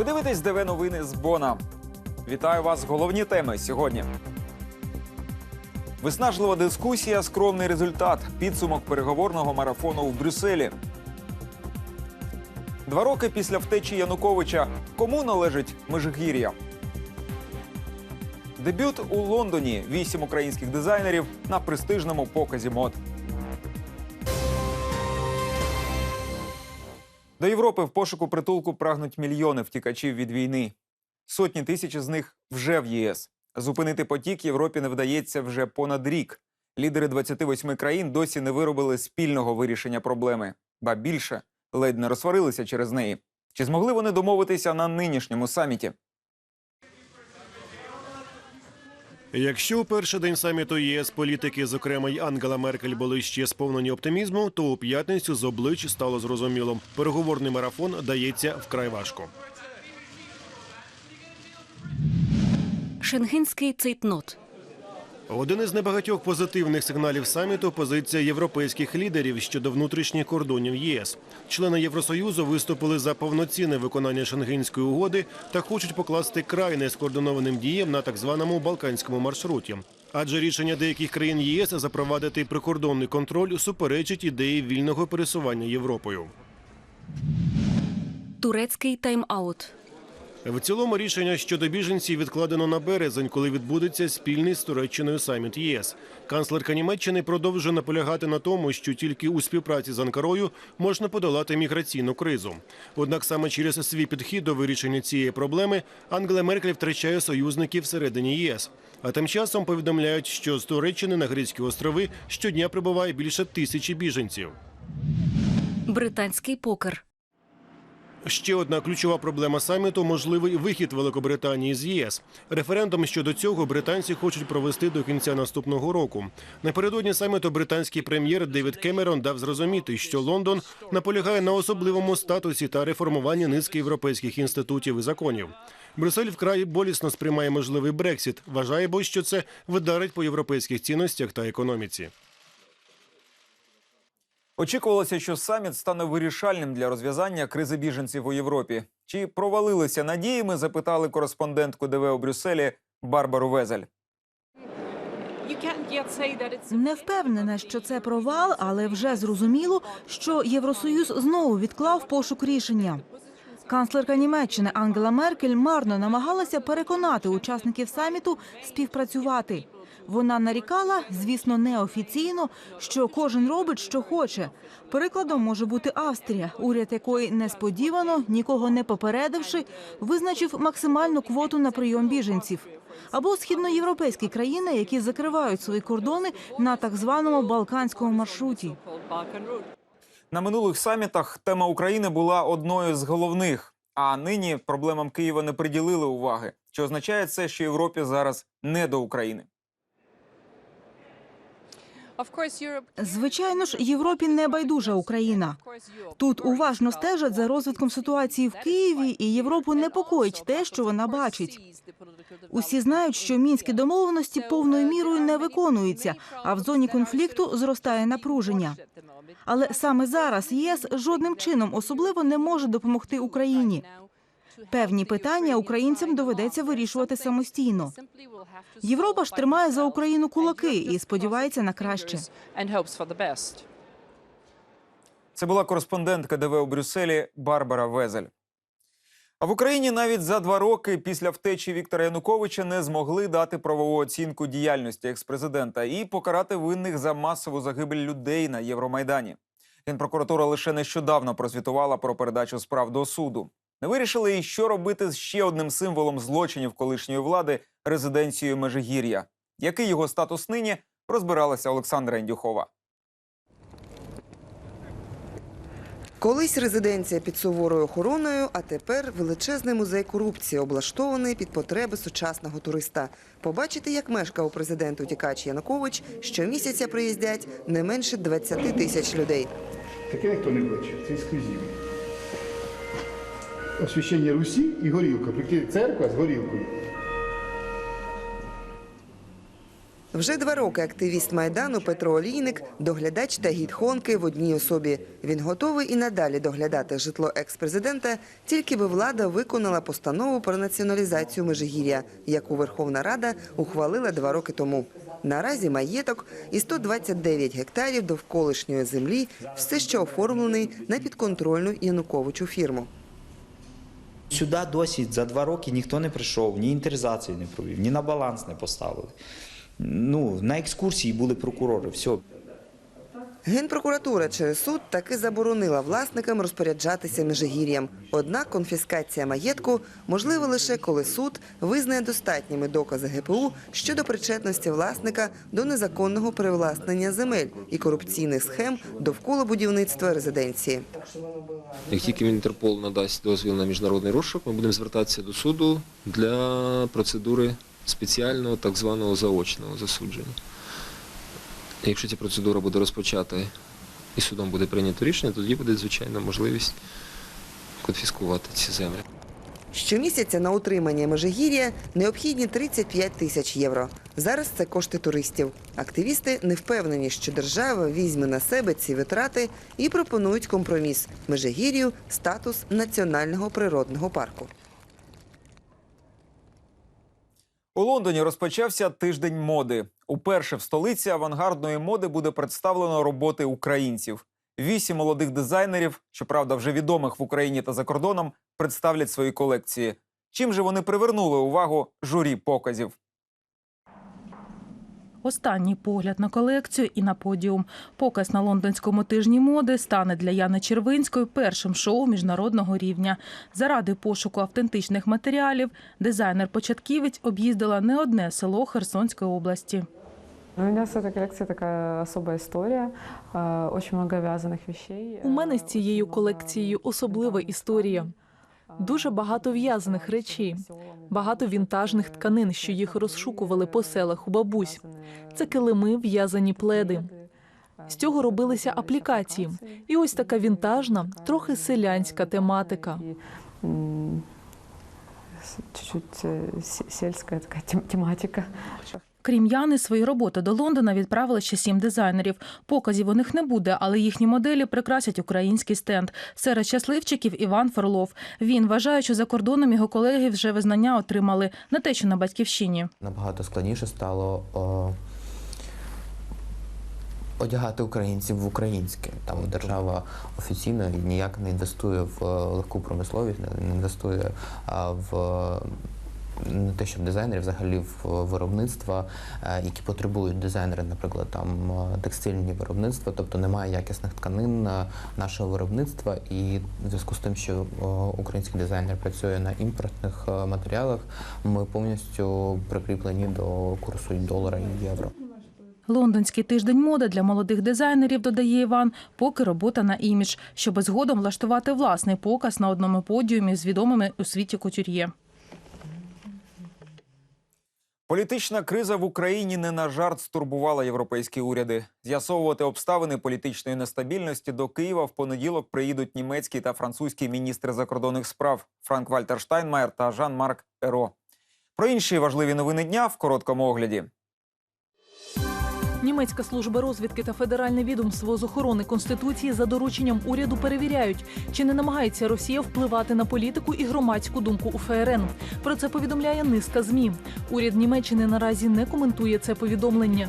Ви дивитесь ДВ новини з Бона. Вітаю вас. Головні теми сьогодні. Виснажлива дискусія, скромний результат. Підсумок переговорного марафону в Брюсселі. Два роки після втечі Януковича. Кому належить Межигір'я? Дебют у Лондоні. Вісім українських дизайнерів на престижному показі мод. До Європи в пошуку притулку прагнуть мільйони втікачів від війни. Сотні тисяч з них вже в ЄС. Зупинити потік Європі не вдається вже понад рік. Лідери 28 країн досі не виробили спільного вирішення проблеми, ба більше ледь не розсварилися через неї. Чи змогли вони домовитися на нинішньому саміті? Якщо у перший день саміту ЄС політики, зокрема й Ангела Меркель, були ще сповнені оптимізму, то у п'ятницю з облич стало зрозуміло. Переговорний марафон дається вкрай важко. Шенгенський цейтнот. Один із небагатьох позитивних сигналів саміту позиція європейських лідерів щодо внутрішніх кордонів ЄС. Члени Євросоюзу виступили за повноцінне виконання Шенгенської угоди та хочуть покласти край нескоординованим діям на так званому балканському маршруті. Адже рішення деяких країн ЄС запровадити прикордонний контроль суперечить ідеї вільного пересування Європою. Турецький тайм-аут. В цілому рішення щодо біженців відкладено на березень, коли відбудеться спільний з Туреччиною саміт ЄС. Канцлерка Німеччини продовжує наполягати на тому, що тільки у співпраці з Анкарою можна подолати міграційну кризу. Однак саме через свій підхід до вирішення цієї проблеми Ангела Меркель втрачає союзників всередині ЄС. А тим часом повідомляють, що з Туреччини на Грецькі острови щодня прибуває більше тисячі біженців. Британський покер. Ще одна ключова проблема саміту можливий вихід Великобританії з ЄС. Референдум щодо цього британці хочуть провести до кінця наступного року. Напередодні саміту британський прем'єр Девід Кемерон дав зрозуміти, що Лондон наполягає на особливому статусі та реформуванні низки європейських інститутів і законів. Брюссель вкрай болісно сприймає можливий Брексіт. Вважає, бо що це вдарить по європейських цінностях та економіці. Очікувалося, що саміт стане вирішальним для розв'язання кризи біженців у Європі. Чи провалилися надії? Ми запитали кореспондентку ДВ у Брюсселі Барбару Везель. Не впевнена, що це провал, але вже зрозуміло, що Євросоюз знову відклав пошук рішення. Канцлерка Німеччини Ангела Меркель марно намагалася переконати учасників саміту співпрацювати. Вона нарікала, звісно, неофіційно, що кожен робить, що хоче. Прикладом може бути Австрія, уряд якої несподівано, нікого не попередивши, визначив максимальну квоту на прийом біженців. Або східноєвропейські країни, які закривають свої кордони на так званому балканському маршруті. На минулих самітах тема України була одною з головних. А нині проблемам Києва не приділили уваги. Чи означає це, що Європі зараз не до України? Звичайно ж, Європі не байдужа Україна. Тут уважно стежать за розвитком ситуації в Києві, і Європу непокоїть те, що вона бачить. Усі знають, що мінські домовленості повною мірою не виконуються, а в зоні конфлікту зростає напруження. Але саме зараз ЄС жодним чином особливо не може допомогти Україні. Певні питання українцям доведеться вирішувати самостійно. Європа ж тримає за Україну кулаки і сподівається на краще. Це була кореспондентка ДВ у Брюсселі Барбара Везель. А в Україні навіть за два роки після втечі Віктора Януковича не змогли дати правову оцінку діяльності експрезидента і покарати винних за масову загибель людей на Євромайдані. Генпрокуратура лише нещодавно прозвітувала про передачу справ до суду. Не вирішили і що робити з ще одним символом злочинів колишньої влади резиденцією Межигір'я. Який його статус нині розбиралася Олександра Індюхова. Колись резиденція під суворою охороною, а тепер величезний музей корупції, облаштований під потреби сучасного туриста. Побачити, як мешкав президент утікач Янукович, щомісяця приїздять не менше 20 тисяч людей. Таке ніхто не бачив, це ексклюзивно. Освящення Русі і горілка. Церква з горілкою. Вже два роки активіст майдану Петро Олійник, доглядач та гід Хонки в одній особі. Він готовий і надалі доглядати житло екс-президента, тільки би влада виконала постанову про націоналізацію Межигір'я, яку Верховна Рада ухвалила два роки тому. Наразі маєток і 129 гектарів довколишньої землі все ще оформлений на підконтрольну Януковичу фірму. Сюди досі за два роки ніхто не прийшов, ні інвентаризацію не провів, ні на баланс не поставили. Ну, на екскурсії були прокурори, все. Генпрокуратура через суд таки заборонила власникам розпоряджатися Межигір'ям. Однак конфіскація маєтку можлива лише коли суд визнає достатніми докази ГПУ щодо причетності власника до незаконного привласнення земель і корупційних схем довкола будівництва резиденції. Як тільки Інтерпол надасть дозвіл на міжнародний розшук, ми будемо звертатися до суду для процедури спеціального так званого заочного засудження. Якщо ця процедура буде розпочата і судом буде прийнято рішення, тоді буде, звичайно, можливість конфіскувати ці землі. Щомісяця на утримання Межигір'я необхідні 35 тисяч євро. Зараз це кошти туристів. Активісти не впевнені, що держава візьме на себе ці витрати і пропонують компроміс – Межигір'ю – статус національного природного парку. У Лондоні розпочався тиждень моди. Уперше в столиці авангардної моди буде представлено роботи українців. Вісім молодих дизайнерів, щоправда, вже відомих в Україні та за кордоном, представлять свої колекції. Чим же вони привернули увагу журі показів? Останній погляд на колекцію і на подіум. Показ на лондонському тижні моди стане для Яни Червинської першим шоу міжнародного рівня. Заради пошуку автентичних матеріалів дизайнер-початківець об'їздила не одне село Херсонської області. У меня с этой коллекцией такая особая история. Э, Очень много вязаных вещей. У мене з цією колекцією особлива історія. Дуже багато в'язаних речей, багато вінтажних тканин, що їх розшукували по селах у бабусь. Це килими, в'язані пледи. З цього робилися аплікації. І ось така вінтажна, трохи селянська тематика. И, м, с- чуть-чуть э, се- сельская такая тем- тематика. Крім Яни, свої роботи до Лондона відправили ще сім дизайнерів. Показів у них не буде, але їхні моделі прикрасять український стенд. Серед щасливчиків Іван Фролов. Він вважає, що за кордоном його колеги вже визнання отримали не те, що на батьківщині. Набагато складніше стало о, одягати українців в українське. Там держава офіційно ніяк не інвестує в е, легку промисловість, не- інвестує в е, не те, щоб дизайнери, взагалі в виробництва, е, які потребують дизайнери, наприклад, там е, текстильні виробництва, тобто немає якісних тканин нашого виробництва, і в зв'язку з тим, що е, український дизайнер працює на імпортних матеріалах, ми повністю прикріплені до курсу долара і євро. Лондонський тиждень моди для молодих дизайнерів, додає Іван, поки робота на імідж, щоб згодом влаштувати власний показ на одному подіумі з відомими у світі кутюр'є. Політична криза в Україні не на жарт стурбувала європейські уряди. З'ясовувати обставини політичної нестабільності до Києва в понеділок приїдуть німецький та французький міністри закордонних справ Франк Вальтер Штайнмаєр та Жан-Марк Еро. Про інші важливі новини дня в короткому огляді. Німецька служба розвідки та федеральне відомство з охорони конституції за дорученням уряду перевіряють, чи не намагається Росія впливати на політику і громадську думку у ФРН. Про це повідомляє низка змі. Уряд Німеччини наразі не коментує це повідомлення.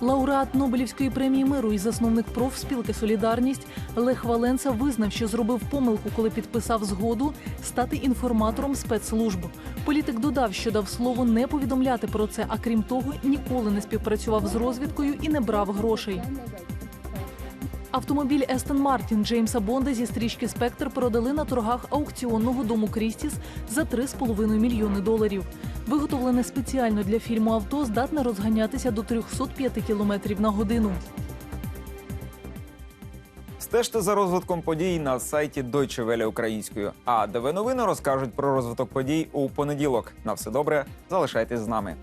Лауреат Нобелівської премії миру і засновник профспілки Солідарність Лех Валенса визнав, що зробив помилку, коли підписав згоду стати інформатором спецслужб. Політик додав, що дав слово не повідомляти про це, а крім того, ніколи не співпрацював з розвідкою і не брав грошей. Автомобіль Естон Мартін Джеймса Бонда зі стрічки Спектр продали на торгах аукціонного дому Крістіс за 3,5 мільйони доларів. Виготовлене спеціально для фільму авто здатне розганятися до 305 кілометрів на годину. Стежте за розвитком подій на сайті Deutsche Welle українською. А ДВ новини розкажуть про розвиток подій у понеділок. На все добре, залишайтесь з нами.